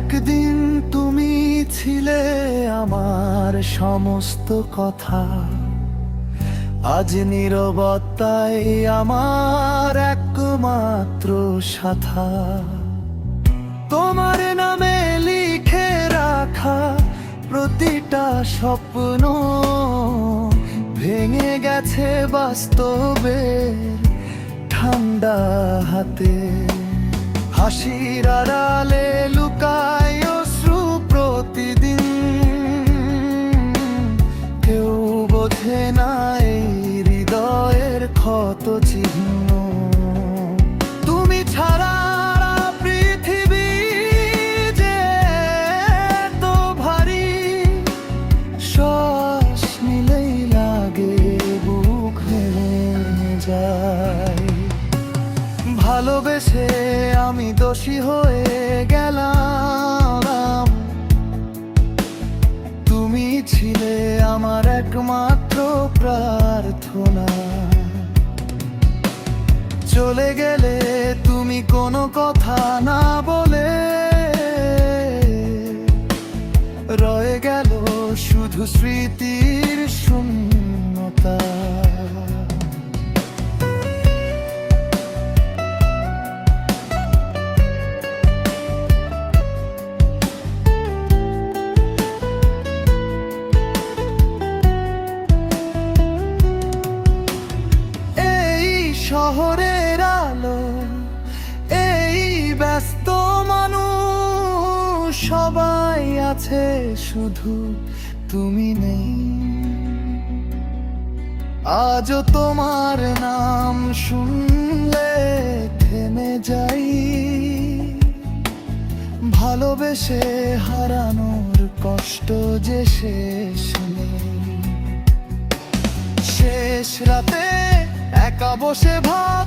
একদিন তুমি ছিলে আমার সমস্ত কথা। আজ নিরবতাই আমার একমাত্র সাথা। তোমার নামে লিখে রাখা প্রতিটা স্বপ্ন ভেঙে গেছে বাস্তবে ঠান্ডা হাতে। হাসির বোঝে না হৃদয়ের ক্ষত চিহ্ন। তুমি ছাড়া পৃথিবী যে তো ভারী, শ্বাস নিলেই লাগে, বুক যায়। ভালোবেসে আমি দোষী হয়ে গেলাম আমার একমাত্র প্রার্থনা। চলে গেলে তুমি কোনো কথা না বলে। রয়ে গেল শুধু স্মৃতির শূন্যতা। শহরের আলো, এই ব্যস্ত মানুষ সবাই আছে শুধু তুমি নেই। আজও তোমার নাম শুনলে থেমে যাই। ভালোবেসে হারানোর কষ্ট যে শেষ নেই। শেষ রাতে একা বসে ভাবি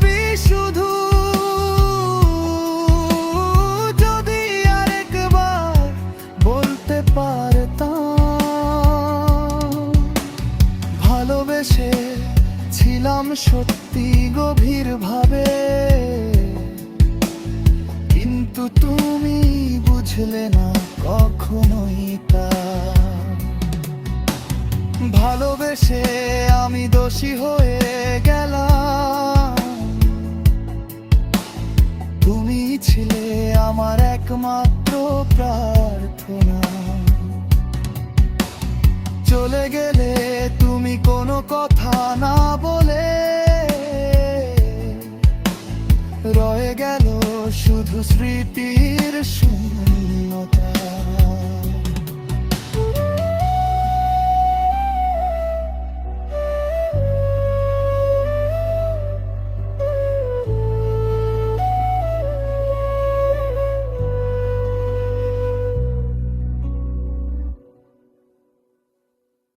ছিলাম সত্যি গভীর ভাবে কিন্তু তুমি বুঝলে না কখনোই তা। ভালোবেসে আমি দোষী হয়ে গেলাম। তুমি ছিলে আমার একমাত্র প্রার্থনা। চলে গেলে তুমি কোনো কথা স্মৃতির শূন্যতা